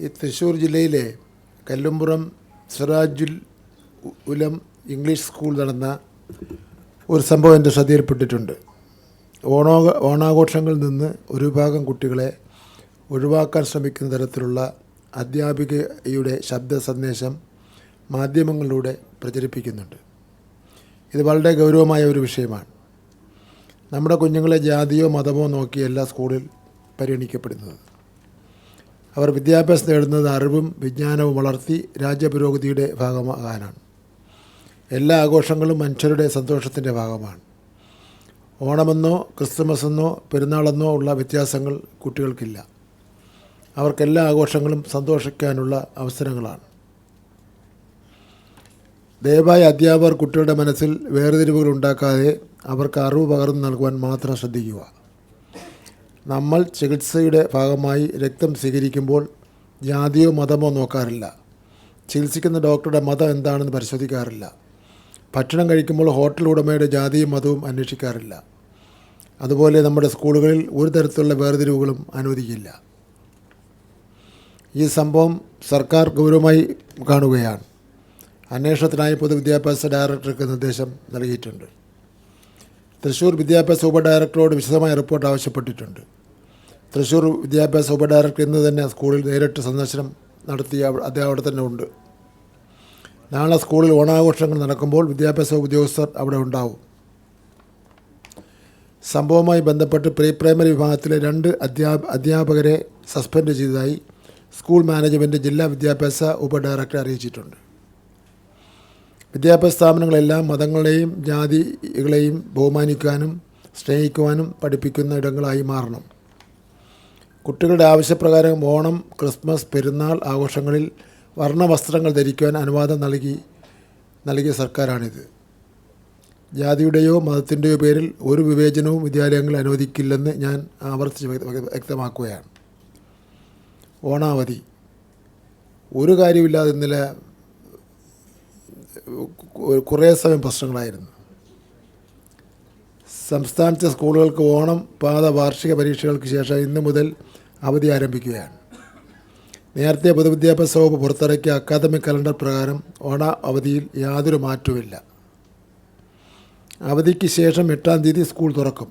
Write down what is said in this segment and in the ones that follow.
ഈ തൃശ്ശൂർ ജില്ലയിലെ Kallumpuram Sirajul Ulum English school നടന്ന ഒരു സംഭവം എന്റെ ശ്രദ്ധയിൽപ്പെട്ടിട്ടുണ്ട്. ഓണോ ഓണാഘോഷങ്ങളിൽ നിന്ന് ഒരു വിഭാഗം കുട്ടികളെ ഒഴിവാക്കാൻ ശ്രമിക്കുന്ന തരത്തിലുള്ള അധ്യാപികയുടെ ശബ്ദ സന്ദേശം മാധ്യമങ്ങളിലൂടെ പ്രചരിപ്പിക്കുന്നുണ്ട്. ഇത് വളരെ ഗൗരവമായ ഒരു വിഷയമാണ്. നമ്മുടെ കുഞ്ഞുങ്ങളെ ജാതിയോ മതമോ നോക്കിയല്ല സ്കൂളിൽ പരിഗണിക്കപ്പെടുന്നത്. അവർ വിദ്യാഭ്യാസം നേടുന്നത് അറിവും വിജ്ഞാനവും വളർത്തി രാജ്യപുരോഗതിയുടെ ഭാഗമാകാനാണ്. എല്ലാ ആഘോഷങ്ങളും മനുഷ്യരുടെ സന്തോഷത്തിന്റെ ഭാഗമാണ്. ഓണമെന്നോ ക്രിസ്തുമസ് എന്നോ പെരുന്നാളെന്നോ ഉള്ള വ്യത്യാസങ്ങൾ കുട്ടികൾക്കില്ല. അവർക്കെല്ലാ ആഘോഷങ്ങളും സന്തോഷിക്കാനുള്ള അവസരങ്ങളാണ്. ദയവായി അധ്യാപകർ കുട്ടികളുടെ മനസ്സിൽ വേർതിരിവുകൾ ഉണ്ടാക്കാതെ അവർക്ക് അറിവ് പകർന്നു നൽകുവാൻ മാത്രം ശ്രദ്ധിക്കുക. നമ്മൾ ചികിത്സയുടെ ഭാഗമായി രക്തം സ്വീകരിക്കുമ്പോൾ ജാതിയോ മതമോ നോക്കാറില്ല. ചികിത്സിക്കുന്ന ഡോക്ടറുടെ മതം എന്താണെന്ന് പരിശോധിക്കാറില്ല. ഭക്ഷണം കഴിക്കുമ്പോൾ ഹോട്ടൽ ഉടമയുടെ ജാതിയും മതവും അന്വേഷിക്കാറില്ല. അതുപോലെ നമ്മുടെ സ്കൂളുകളിൽ ഒരു തരത്തിലുള്ള വേർതിരിവുകളും അനുവദിക്കില്ല. ഈ സംഭവം സർക്കാർ ഗൗരവമായി കാണുകയാണ്. അന്വേഷണത്തിനായി പൊതുവിദ്യാഭ്യാസ ഡയറക്ടർക്ക് നിർദ്ദേശം നൽകിയിട്ടുണ്ട്. തൃശ്ശൂർ വിദ്യാഭ്യാസ ഉപഡയറക്ടറോട് വിശദമായ റിപ്പോർട്ട് ആവശ്യപ്പെട്ടിട്ടുണ്ട്. തൃശ്ശൂർ വിദ്യാഭ്യാസ ഉപഡയറക്ടർ ഇന്ന് തന്നെ സ്കൂളിൽ നേരിട്ട് സന്ദർശനം നടത്തി അദ്ദേഹം അവിടെ തന്നെ ഉണ്ട്. നാളെ സ്കൂളിൽ ഓണാഘോഷങ്ങൾ നടക്കുമ്പോൾ വിദ്യാഭ്യാസ ഉദ്യോഗസ്ഥർ അവിടെ ഉണ്ടാവും. സംഭവവുമായി ബന്ധപ്പെട്ട് പ്രീ പ്രൈമറി വിഭാഗത്തിലെ രണ്ട് അധ്യാ അധ്യാപകരെ സസ്പെൻഡ് ചെയ്തതായി സ്കൂൾ മാനേജ്മെന്റ് ജില്ലാ വിദ്യാഭ്യാസ ഉപഡയറക്ടറെ അറിയിച്ചിട്ടുണ്ട്. വിദ്യാഭ്യാസ സ്ഥാപനങ്ങളെല്ലാം മതങ്ങളെയും ജാതികളെയും ബഹുമാനിക്കാനും സ്നേഹിക്കുവാനും പഠിപ്പിക്കുന്ന ഇടങ്ങളായി മാറണം. കുട്ടികളുടെ ആവശ്യപ്രകാരം ഓണം ക്രിസ്മസ് പെരുന്നാൾ ആഘോഷങ്ങളിൽ വർണവസ്ത്രങ്ങൾ ധരിക്കുവാൻ അനുവാദം നൽകി നൽകിയ സർക്കാരാണിത്. ജാതിയുടെയോ മതത്തിന്റെയോ പേരിൽ ഒരു വിവേചനവും വിദ്യാലയങ്ങളിൽ അനുവദിക്കില്ലെന്ന് ഞാൻ ആവർത്തിച്ച് വ്യക്തമാക്കുകയാണ്. ഓണാവധി. ഒരു കാര്യമില്ലാതെ ഇന്നലെ കുറേ സമയം പ്രശ്നങ്ങളായിരുന്നു. സംസ്ഥാനത്തെ സ്കൂളുകൾക്ക് ഓണം പാത വാർഷിക പരീക്ഷകൾക്ക് ശേഷം ഇന്ന് മുതൽ അവധി ആരംഭിക്കുകയാണ്. നേരത്തെ പൊതുവിദ്യാഭ്യാസ വകുപ്പ് പുറത്തിറക്കിയ അക്കാദമിക് കലണ്ടർ പ്രകാരം ഓണ അവധിയിൽ യാതൊരു മാറ്റവുമില്ല. അവധിക്ക് ശേഷം എട്ടാം തീയതി സ്കൂൾ തുറക്കും.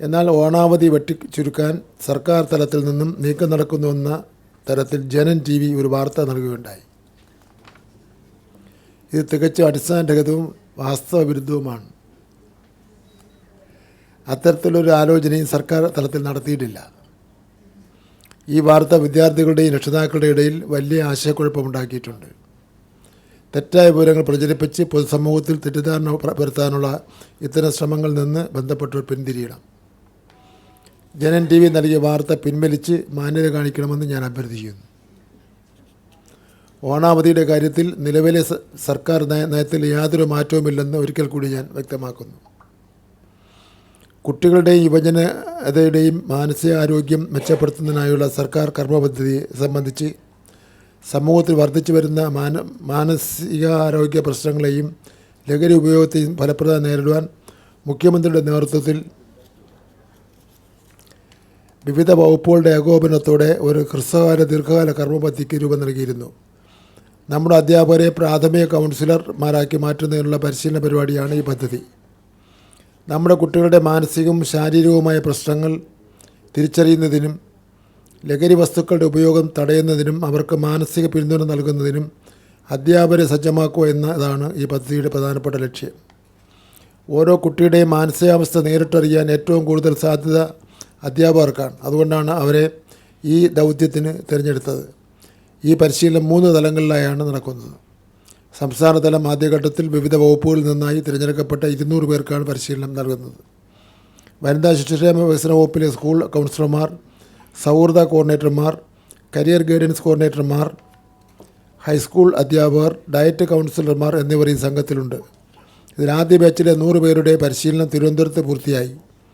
എന്നാൽ ഓണാവധി വെട്ടി ചുരുക്കാൻ സർക്കാർ തലത്തിൽ നിന്നും നീക്കം നടക്കുന്നുവെന്ന തരത്തിൽ ജനൻ ടി ഒരു വാർത്ത നൽകുകയുണ്ടായി. ഇത് തികച്ചും അടിസ്ഥാനരഹിതവും വാസ്തവവിരുദ്ധവുമാണ്. അത്തരത്തിലൊരു ആലോചനയും സർക്കാർ തലത്തിൽ നടത്തിയിട്ടില്ല. ഈ വാർത്ത വിദ്യാർത്ഥികളുടെയും രക്ഷിതാക്കളുടെ ഇടയിൽ വലിയ ആശയക്കുഴപ്പമുണ്ടാക്കിയിട്ടുണ്ട്. തെറ്റായ വിവരങ്ങൾ പ്രചരിപ്പിച്ച് പൊതുസമൂഹത്തിൽ തെറ്റിദ്ധാരണ വരുത്താനുള്ള ഇത്തരം ശ്രമങ്ങളിൽ നിന്ന് ബന്ധപ്പെട്ടവർ പിന്തിരിയണം. ജനൻ ടി വി നൽകിയ വാർത്ത പിൻവലിച്ച് മാന്യത കാണിക്കണമെന്ന് ഞാൻ അഭ്യർത്ഥിക്കുന്നു. ഓണാവധിയുടെ കാര്യത്തിൽ നിലവിലെ സർക്കാർ നയ- നയത്തിൽ യാതൊരു മാറ്റവുമില്ലെന്ന് ഒരിക്കൽ കൂടി ഞാൻ വ്യക്തമാക്കുന്നു. കുട്ടികളുടെയും യുവജനതയുടെയും മാനസികാരോഗ്യം മെച്ചപ്പെടുത്തുന്നതിനായുള്ള സർക്കാർ കർമ്മപദ്ധതി സംബന്ധിച്ച് സമൂഹത്തിൽ വർദ്ധിച്ചു വരുന്ന മാന മാനസികാരോഗ്യ പ്രശ്നങ്ങളെയും ലഹരി ഉപയോഗത്തെയും ഫലപ്രദമായി നേരിടുവാൻ മുഖ്യമന്ത്രിയുടെ നേതൃത്വത്തിൽ വിവിധ വകുപ്പുകളുടെ ഏകോപനത്തോടെ ഒരു ഹ്രസ്വകാല ദീർഘകാല കർമ്മപദ്ധതിക്ക് രൂപം നൽകിയിരുന്നു. നമ്മുടെ അധ്യാപകരെ പ്രാഥമിക കൗൺസിലർമാരാക്കി മാറ്റുന്നതിനുള്ള പരിശീലന പരിപാടിയാണ് ഈ പദ്ധതി. നമ്മുടെ കുട്ടികളുടെ മാനസികവും ശാരീരികവുമായ പ്രശ്നങ്ങൾ തിരിച്ചറിയുന്നതിനും ലഹരി വസ്തുക്കളുടെ ഉപയോഗം തടയുന്നതിനും അവർക്ക് മാനസിക പിന്തുണ നൽകുന്നതിനും അധ്യാപകരെ സജ്ജമാക്കുക എന്നതാണ് ഈ പദ്ധതിയുടെ പ്രധാനപ്പെട്ട ലക്ഷ്യം. ഓരോ കുട്ടിയുടെയും മാനസികാവസ്ഥ നേരിട്ടറിയാൻ ഏറ്റവും കൂടുതൽ സാധ്യത അധ്യാപകർക്കാണ്. അതുകൊണ്ടാണ് അവരെ ഈ ദൗത്യത്തിന് തിരഞ്ഞെടുത്തത്. ഈ പരിശീലനം മൂന്ന് തലങ്ങളിലായാണ് നടക്കുന്നത്. സംസ്ഥാനതലം ആദ്യഘട്ടത്തിൽ വിവിധ വകുപ്പുകളിൽ നിന്നായി തിരഞ്ഞെടുക്കപ്പെട്ട ഇരുന്നൂറ് പേർക്കാണ് പരിശീലനം നൽകുന്നത്. വനിതാ ശിശുക്ഷേമ വികസന വകുപ്പിലെ സ്കൂൾ കൗൺസിലർമാർ സൗഹൃദ കോർഡിനേറ്റർമാർ കരിയർ ഗൈഡൻസ് കോർഡിനേറ്റർമാർ ഹൈസ്കൂൾ അധ്യാപകർ ഡയറ്റ് കൗൺസിലർമാർ എന്നിവർ ഈ സംഘത്തിലുണ്ട്. ഇതിൽ ആദ്യ ബാച്ചിലെ നൂറ് പേരുടെ പരിശീലനം തിരുവനന്തപുരത്ത് പൂർത്തിയായി.